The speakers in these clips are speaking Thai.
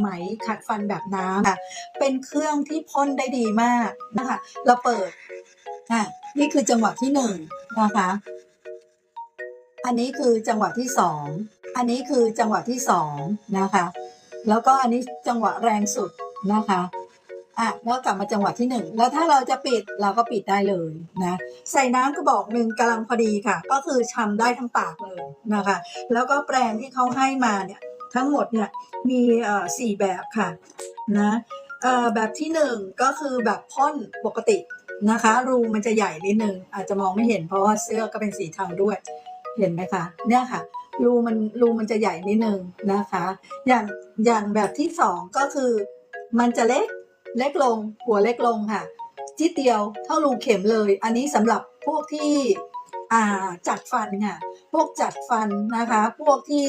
ไหมขัดฟันแบบน้ำค่ะเป็นเครื่องที่พ่นได้ดีมากนะคะเราเปิดอะนี่คือจังหวะที่หนึ่งนะคะอันนี้คือจังหวะที่สองอันนี้คือจังหวะที่สองนะคะ แล้วก็อันนี้จังหวะแรงสุดนะคะอะแล้วกลับมาจังหวะที่หนึ่งแล้วถ้าเราจะปิดเราก็ปิดได้เลยนะใส่น้ำกระบอกหนึ่งกำลังพอดีค่ะ ก็คือชำได้ทั้งปากเลยนะคะ แล้วก็แปรงที่เขาให้มาเนี่ย ทั้งหมดเนี่ยมีอ่อสี่แบบค่ะนะแบบที่หนึ่งก็คือแบบพ่นปกตินะคะ รูมันจะใหญ่นิดนึงอาจจะมองไม่เห็นเพราะว่าเสื้อก็เป็นสีเทาด้วย เห็นไหมคะเนี่ยค่ะรูมันรูมันจะใหญ่นิดนึงนะคะ อย่างอย่างแบบที่สองก็คือ มันจะเล็กเล็กลงหัวเล็กลงค่ะจิดเดียวเท่ารูเข็มเลย อันนี้สำหรับพวกที่อ่าจัดฟันค่ะ พวกจัดฟันนะคะ พวกที่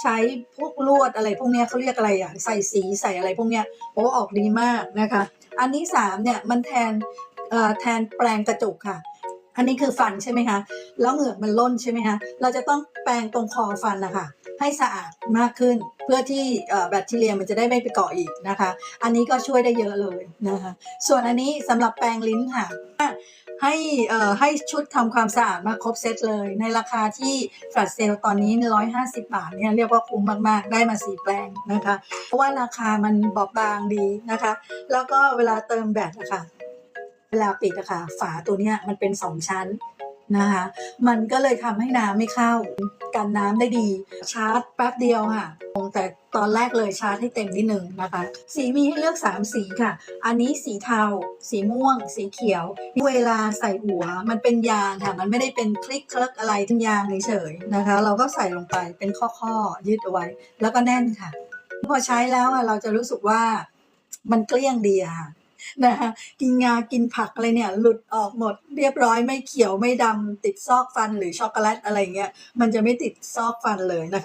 ใช้พวกลวดอะไร พวกเนี้ยเขาเรียกอะไรอะใส่สีใส่อะไรพวกเนี้ยโอ้ออกดีมากนะคะ อันนี้สามเนี่ยมันแทนเอ่อแทนแปลงกระจกค่ะ อันนี้คือฟันใช่ไหมคะแล้วเหงือกมันล่นใช่ไหมคะเราจะต้องแปรงตรงคอฟันนะคะให้สะอาดมากขึ้นเพื่อที่แบคทีเรียมันจะได้ไม่ไปเกาะอีกนะคะ อันนี้ก็ช่วยได้เยอะเลยนะคะ ส่วนอันนี้สำหรับแปรงลิ้นค่ะ ให้เอ่อให้ชุดทำความสะอาดมาครบเซตเลย ในราคาที่แฟลชเซลตอนนี้ 150 บาทเนี่ยเรียกว่าคุ้มมาก ๆ ได้มาสี่แปลงนะคะ เพราะว่าราคามันบอบบางดีนะคะ แล้วก็เวลาเติมแบตนะคะเวลาปิดอะค่ะฝาตัวเนี้ยมันเป็นสองชั้น นะคะ มันก็เลยทำให้น้ำไม่เข้า กันน้ำได้ดี ชาร์จแป๊บเดียวค่ะ แต่ตอนแรกเลยชาร์จให้เต็มนิดนึงนะคะ สีมีให้เลือก 3 สีค่ะ อันนี้สีเทา สีม่วง สีเขียว เวลาใส่หัวมันเป็นยางค่ะ มันไม่ได้เป็นคลิกคลักอะไรทั้งยางเฉยๆนะคะ เราก็ใส่ลงไปเป็นข้อๆยืดเอาไว้ แล้วก็แน่นค่ะ พอใช้แล้วอะเราจะรู้สึกว่ามันเกลี้ยงดีค่ะ นะคะกินงากินผักอะไรเนี่ย หลุดออกหมดเรียบร้อยไม่เขียวไม่ดำติดซอกฟันหรือช็อกโกแลตอะไรเงี้ยมันจะไม่ติดซอกฟันเลยนะคะ